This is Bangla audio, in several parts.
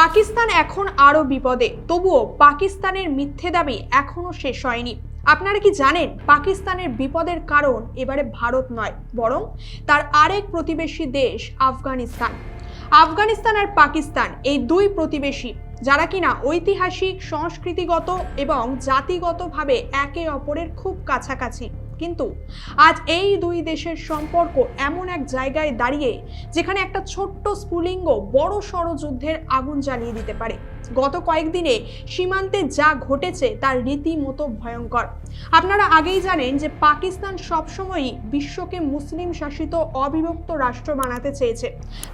পাকিস্তান এখন আরও বিপদে, তবুও পাকিস্তানের মিথ্যে দাবি এখনও শেষ হয়নি। আপনারা কি জানেন পাকিস্তানের বিপদের কারণ এবারে ভারত নয়, বরং তার আরেক প্রতিবেশী দেশ আফগানিস্তান। আফগানিস্তান আর পাকিস্তান এই দুই প্রতিবেশী, যারা কিনা ঐতিহাসিক, সংস্কৃতিগত এবং জাতিগতভাবে একে অপরের খুব কাছাকাছি। কিন্তু আজ এই দুই দেশের সম্পর্ক এমন এক জায়গায় দাঁড়িয়ে যেখানে একটা ছোট্ট স্ফুলিঙ্গ বড় সড় যুদ্ধের আগুন জ্বালিয়ে দিতে পারে। গত কয়েকদিনে সীমান্তে যা ঘটেছে তার রীতিমতো ভয়ঙ্কর। আপনারা আগেই জানেন যে পাকিস্তান সবসময়ই বিশ্বকে মুসলিম শাসিত অবিভক্ত রাষ্ট্র বানাতে চেয়েছে,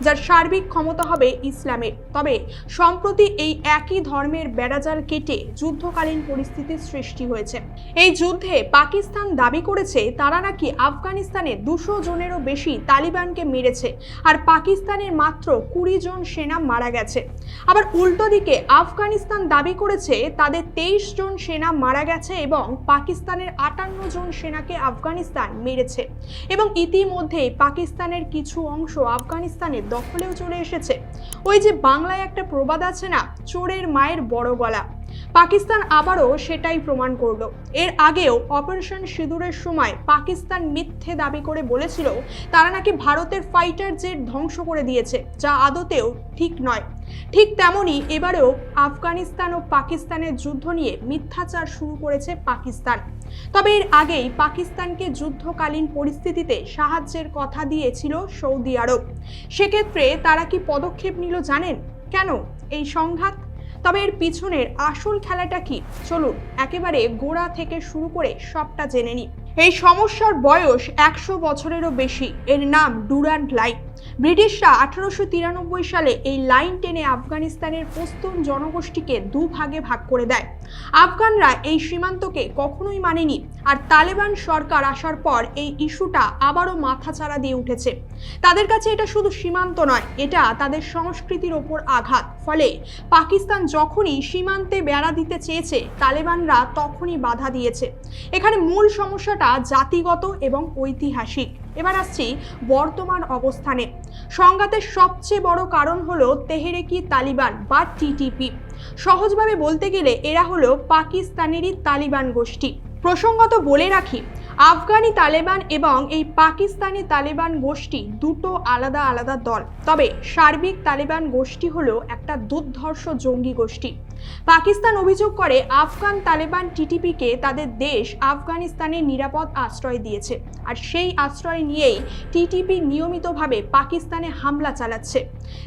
যার সার্বিক ক্ষমতা হবে ইসলামের। তবে সম্প্রতি এই একই ধর্মের বেড়াজাল কেটে যুদ্ধকালীন পরিস্থিতির সৃষ্টি হয়েছে। এই যুদ্ধে পাকিস্তান দাবি করেছে তারা নাকি আফগানিস্তানে দুশো জনেরও বেশি তালিবানকে মেরেছে, আর পাকিস্তানের মাত্র কুড়ি জন সেনা মারা গেছে। আবার উল্টো দিকে আফগানিস্তান দাবি করেছে, তাদের তেইশ জন সেনা মারা গেছে এবং পাকিস্তানের আটান্ন জন সেনাকে আফগানিস্তান মেরেছে। এবং ইতিমধ্যেই পাকিস্তানের কিছু অংশ আফগানিস্তানের দখলেও চলে এসেছে। ওই যে বাংলায় একটা প্রবাদ আছে না, চোরের মায়ের বড় গলা। পাকিস্তান আবারও সেটাই প্রমাণ করল। এর আগেও অপারেশন সিঁদুরের সময় পাকিস্তান মিথ্যে দাবি করে বলেছিল, তারা নাকি ভারতের ফাইটার জেট ধ্বংস করে দিয়েছে, যা আদতেও ঠিক নয়। ঠিক তেমনই এবারেও আফগানিস্তান ও পাকিস্তানের যুদ্ধ নিয়ে মিথ্যাচার শুরু করেছে পাকিস্তান। তবে এর আগেই পাকিস্তানকে যুদ্ধকালীন পরিস্থিতিতে সাহায্যের কথা দিয়েছিল সৌদি আরব। সেক্ষেত্রে তারা কি পদক্ষেপ নিল জানেন? কেন এই সংঘাত? তবে এর পিছনের আসল খেলাটা কি? চলুন একেবারে গোড়া থেকে শুরু করে সবটা জেনে নিই। এই সমস্যার বয়স একশো বছরেরও বেশি। এর নাম ডুরান্ট লাইন ব্রিটিশরা আঠারোশো তিরানব্বই সালে এই লাইন টেনে আফগানিস্তানের পস্তুন জনগোষ্ঠীকে দু ভাগে করে দেয়। আফগানরা এই সীমান্তকে কখনোই মানেনি আর তালেবান সরকার আসার পর এই ইস্যুটা আবারও মাথাচাড়া দিয়ে উঠেছে। তাদের কাছে এটা শুধু সীমান্ত নয়, এটা তাদের সংস্কৃতির ওপর আঘাত। ফলে পাকিস্তান যখনই সীমান্তে বেড়া দিতে চেয়েছে, তালেবানরা তখনই বাধা দিয়েছে। এখানে মূল সমস্যাটা জাতিগত এবং ঐতিহাসিক। এবার আসছি বর্তমান অবস্থানে। সংঘাতের সবচেয়ে বড় কারণ হলো তেহরেকি তালিবান বা টিটিপি সহজভাবে বলতে গেলে এরা হলো পাকিস্তানেরই তালিবান গোষ্ঠী। প্রসঙ্গত বলে রাখি, আফগানি তালেবান এবং এই পাকিস্তানি তালেবান গোষ্ঠী দুটো আলাদা আলাদা দল। তবে সার্বিক তালেবান গোষ্ঠী হলো একটা দুর্ধর্ষ জঙ্গি গোষ্ঠী। পাকিস্তান অভিযোগ করে আফগান তালেবান টিটিপিকে তাদের দেশ আফগানিস্তানে নিরাপদ আশ্রয় দিয়েছে। আর সেই আশ্রয় নিয়েই টিটিপি নিয়মিতভাবে পাকিস্তানে হামলা চালাচ্ছে।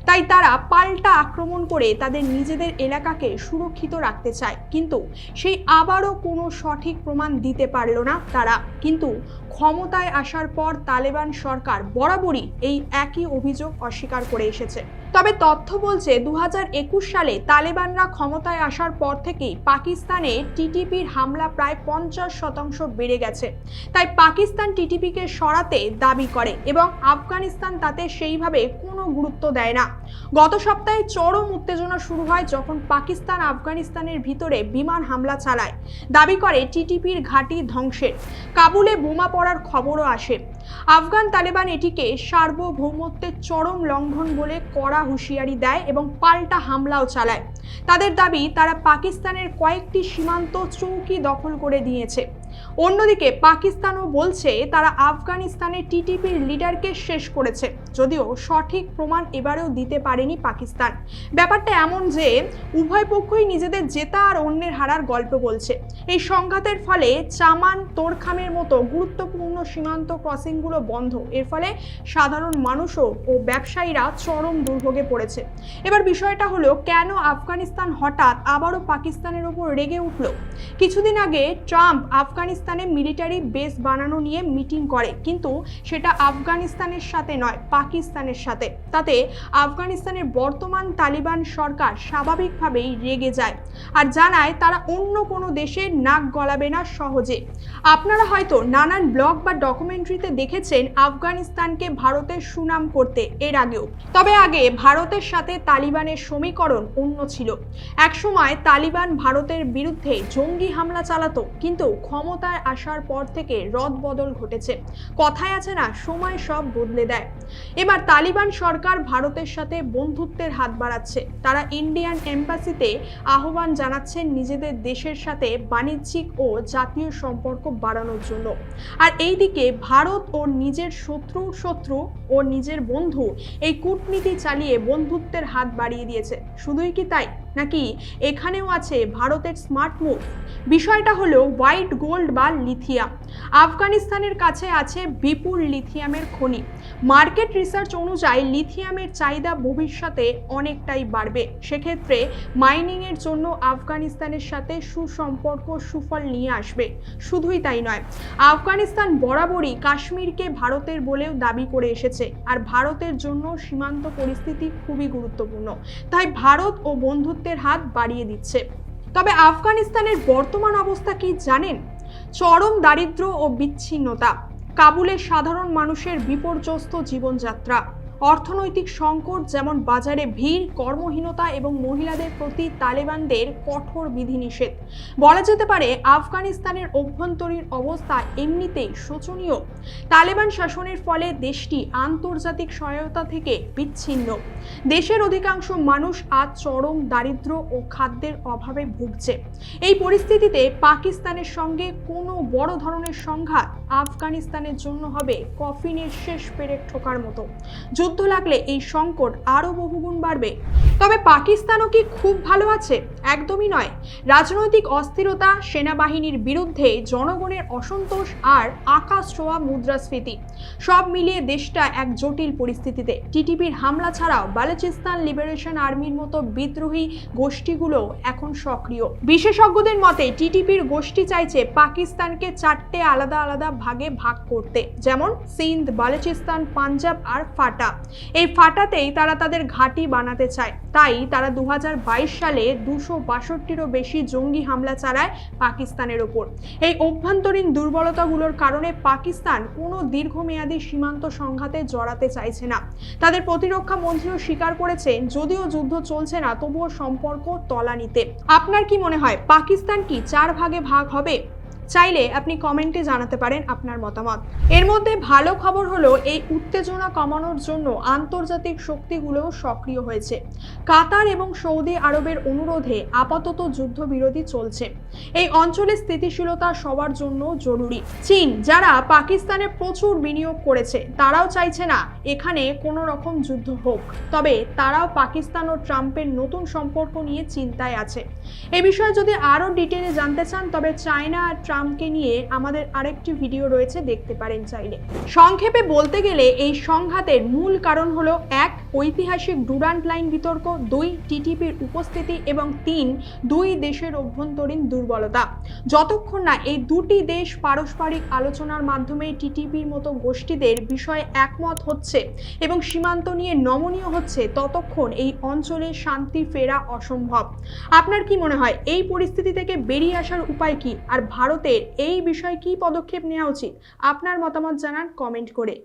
তাই তারা পাল্টা আক্রমণ করে তাদের নিজেদের এলাকাকে সুরক্ষিত রাখতে চায়। কিন্তু সেই আবারও কোনো সঠিক প্রমাণ দিতে পারল না তারা। কিন্তু ক্ষমতায় আসার পর তালেবান সরকার বরাবরই এই একই অভিযোগ অস্বীকার করে এসেছে। তবে তথ্য বলছে দু হাজার একুশ সালে তালেবানরা ক্ষমতায় আসার পর থেকেই পাকিস্তানে টিটিপির হামলা প্রায় পঞ্চাশ শতাংশ বেড়ে গেছে। তাই পাকিস্তান টিটিপিকে সরাতে দাবি করে এবং আফগানিস্তান তাতে সেইভাবে কোনো গুরুত্ব দেয় না। গত সপ্তাহে চরম উত্তেজনা শুরু হয় যখন পাকিস্তান আফগানিস্তানের ভিতরে বিমান হামলা চালায়। দাবি করে টিটিপির ঘাঁটি ধ্বংসের। কাবুলে বোমা পড়ার খবরও আসে। আফগান তালেবান এটিকে সার্বভৌমত্বের চরম লঙ্ঘন বলে কড়া হুঁশিয়ারি দেয় এবং পাল্টা হামলাও চালায়। তাদের দাবি, তারা পাকিস্তানের কয়েকটি সীমান্ত চৌকি দখল করে দিয়েছে। অন্যদিকে পাকিস্তানও বলছে তারা আফগানিস্তানের টিটিপির লিডারকে শেষ করেছে, যদিও সঠিক প্রমাণ এবারেও দিতে পারেনি পাকিস্তান। ব্যাপারটা এমন যে উভয় পক্ষই নিজেদের জেতা আর অন্যের হারার গল্প বলছে। এই সংঘাতের ফলে চামান, তোরখামের মতো গুরুত্বপূর্ণ সীমান্ত ক্রসিংগুলো বন্ধ। এর ফলে সাধারণ মানুষও ও ব্যবসায়ীরা চরম দুর্ভোগে পড়েছে। এবার বিষয়টা হলো, কেন আফগানিস্তান হঠাৎ আবারও পাকিস্তানের ওপর রেগে উঠল? কিছুদিন আগে ট্রাম্প আফগানিস্তানে মিলিটারি বেস বানানো নিয়ে মিটিং করে, কিন্তু সেটা আফগানিস্তানের সাথে নয়, পাকিস্তানের সাথে। তাতে আফগানিস্তানের বর্তমান তালিবান সরকার স্বাভাবিকভাবেই রেগে যায় আর জানায় তারা অন্য কোনো দেশে নাক গলাবে না সহজে। আপনারা হয়তো নানান ব্লগ বা ডকুমেন্টারিতে দেখেছেন আফগানিস্তানকে ভারতের সুনাম করতে, এর আগেও। তবে আগে ভারতের সাথে তালিবানের সমীকরণ অন্য ছিল। একসময় তালিবান ভারতের বিরুদ্ধে জঙ্গি হামলা চালাতো, কিন্তু ক্ষমতা ক্ষমতায় আসার পর থেকে রদ বদল ঘটেছে। কথায় আছে না, সময় সব বদলে দেয়। এবার তালিবান সরকার ভারতের সাথে বন্ধুত্বের হাত বাড়াচ্ছে। তারা ইন্ডিয়ান এম্বাসিতে আহ্বান জানাচ্ছেন নিজেদের দেশের সাথে বাণিজ্যিক ও জাতীয় সম্পর্ক বাড়ানোর জন্য। আর এইদিকে ভারত ও নিজের শত্রু শত্রু ও নিজের বন্ধু এই কূটনীতি চালিয়ে বন্ধুত্বের হাত বাড়িয়ে দিয়েছে। শুধুই কি তাই? নাকি এখানেও আছে ভারতের স্মার্ট মুভ বিষয়টা হলো হোয়াইট গোল্ড বা লিথিয়াম আফগানিস্তানের কাছে আছে বিপুল লিথিয়ামের খনি। মার্কেট রিসার্চ অনুযায়ী লিথিয়ামের চাহিদা ভবিষ্যতে অনেকটাই বাড়বে। সেক্ষেত্রে মাইনিংয়ের জন্য আফগানিস্তানের সাথে সুসম্পর্ক, সুফল নিয়ে আসবে। শুধুই তাই নয়, আফগানিস্তান বরাবরই কাশ্মীরকে ভারতের বলেও দাবি করে এসেছে। আর ভারতের জন্য সীমান্ত পরিস্থিতি খুবই গুরুত্বপূর্ণ। তাই ভারত ও বন্ধুত্বের হাত বাড়িয়ে দিচ্ছে। তবে আফগানিস্তানের বর্তমান অবস্থা কি জানেন? চরম দারিদ্র ও বিচ্ছিন্নতা, কাবুলের সাধারণ মানুষের বিপর্যস্ত জীবনযাত্রা। অর্থনৈতিক সংকট যেমন বাজারে ভিড়, কর্মহীনতা এবং মহিলাদের প্রতি তালেবানদের কঠোর বিধিনিষেধ। বলা যেতে পারে, আফগানিস্তানের অভ্যন্তরীণ অবস্থা এমনিতেই শোচনীয়। তালেবান শাসনের ফলে দেশটি আন্তর্জাতিক সহায়তা থেকে বিচ্ছিন্ন। দেশের অধিকাংশ মানুষ আজ চরম দারিদ্র্য ও খাদ্যের অভাবে ভুগছে। এই পরিস্থিতিতে পাকিস্তানের সঙ্গে কোনো বড় ধরনের সংঘাত আফগানিস্তানের জন্য হবে কফিনের শেষ পেরেক ঠোকার মতো। যুদ্ধ লাগলে এই সংকট আরও বহুগুণ বাড়বে। তবে পাকিস্তানও কি খুব ভালো আছে? একদমই নয়। রাজনৈতিক অস্থিরতা, সেনাবাহিনীর বিরুদ্ধে জনগণের অসন্তোষ আর আকাশ ছোঁয়া মুদ্রাস্ফীতি। সব মিলিয়ে দেশটা এক জটিল পরিস্থিতিতে। টিটিপির হামলা ছাড়াও বালুচিস্তান লিবারেশন আর্মির মতো বিদ্রোহী গোষ্ঠীগুলো এখন সক্রিয়। বিশেষজ্ঞদের মতে, টিটিপির গোষ্ঠী চাইছে পাকিস্তানকে চারটে আলাদা আলাদা ভাগে ভাগ করতে। যেমন সিন্ধ, বালুচিস্তান, পাঞ্জাব আর ফাটা। এই ফাটাতেই তারা তাদের ঘাঁটি বানাতে চায়। তাই তারা দুহাজার বাইশ সালে দুশো বাষট্টিরও বেশি জঙ্গি হামলা চালায় পাকিস্তানের ওপর। এই অভ্যন্তরীণ দুর্বলতাগুলোর কারণে পাকিস্তান কোনো দীর্ঘমেয়াদী সীমান্ত সংঘাতে জড়াতে চাইছে না। তাদের প্রতিরক্ষা মন্ত্রীও স্বীকার করেছেন, যদিও যুদ্ধ চলছে না, তবুও সম্পর্ক তলানিতে। আপনার কি মনে হয়, পাকিস্তান কি চার ভাগে ভাগ হবে? চাইলে আপনি কমেন্টে জানাতে পারেন আপনার মতামত। এর মধ্যে ভালো খবর হলো, এই উত্তেজনা কমানোর জন্য আন্তর্জাতিক শক্তিগুলোও সক্রিয় হয়েছে। কাতার এবং সৌদি আরবের অনুরোধে আপাতত যুদ্ধবিরতি চলছে। এই অঞ্চলে স্থিতিশীলতা সবার জন্য জরুরি। চীন, যারা পাকিস্তানে প্রচুর বিনিয়োগ করেছে, তারাও চাইছে না এখানে কোনো রকম যুদ্ধ হোক। তবে তারাও পাকিস্তান ও ট্রাম্পের নতুন সম্পর্ক নিয়ে চিন্তায় আছে। এ বিষয়ে যদি আরও ডিটেলে জানতে চান, তবে চায়না আর ট্রাম্পকে নিয়ে আমাদের আরেকটি ভিডিও রয়েছে, দেখতে পারেন চাইলে। সংক্ষেপে বলতে গেলে এই সংঘাতের মূল কারণ হলো, এক ঐতিহাসিক ডুরান্ট লাইন বিতর্ক, দুই টিটিপির উপস্থিতি এবং তিন, দুই দেশের অভ্যন্তরীণ দুর্বলতা। যতক্ষণ না এই দুটি দেশ পারস্পরিক আলোচনার মাধ্যমে টিটিপির মতো গোষ্ঠীদের বিষয়ে একমত হচ্ছে এবং সীমান্ত নিয়ে নমনীয় হচ্ছে, ততক্ষণ এই অঞ্চলে শান্তি ফেরা অসম্ভব। আপনার কি মনে হয়, এই পরিস্থিতি থেকে বেরিয়ে আসার উপায় কি? আর ভারতের এই বিষয়ে কি পদক্ষেপ নেওয়া উচিত? আপনার মতামত জানান কমেন্ট করে।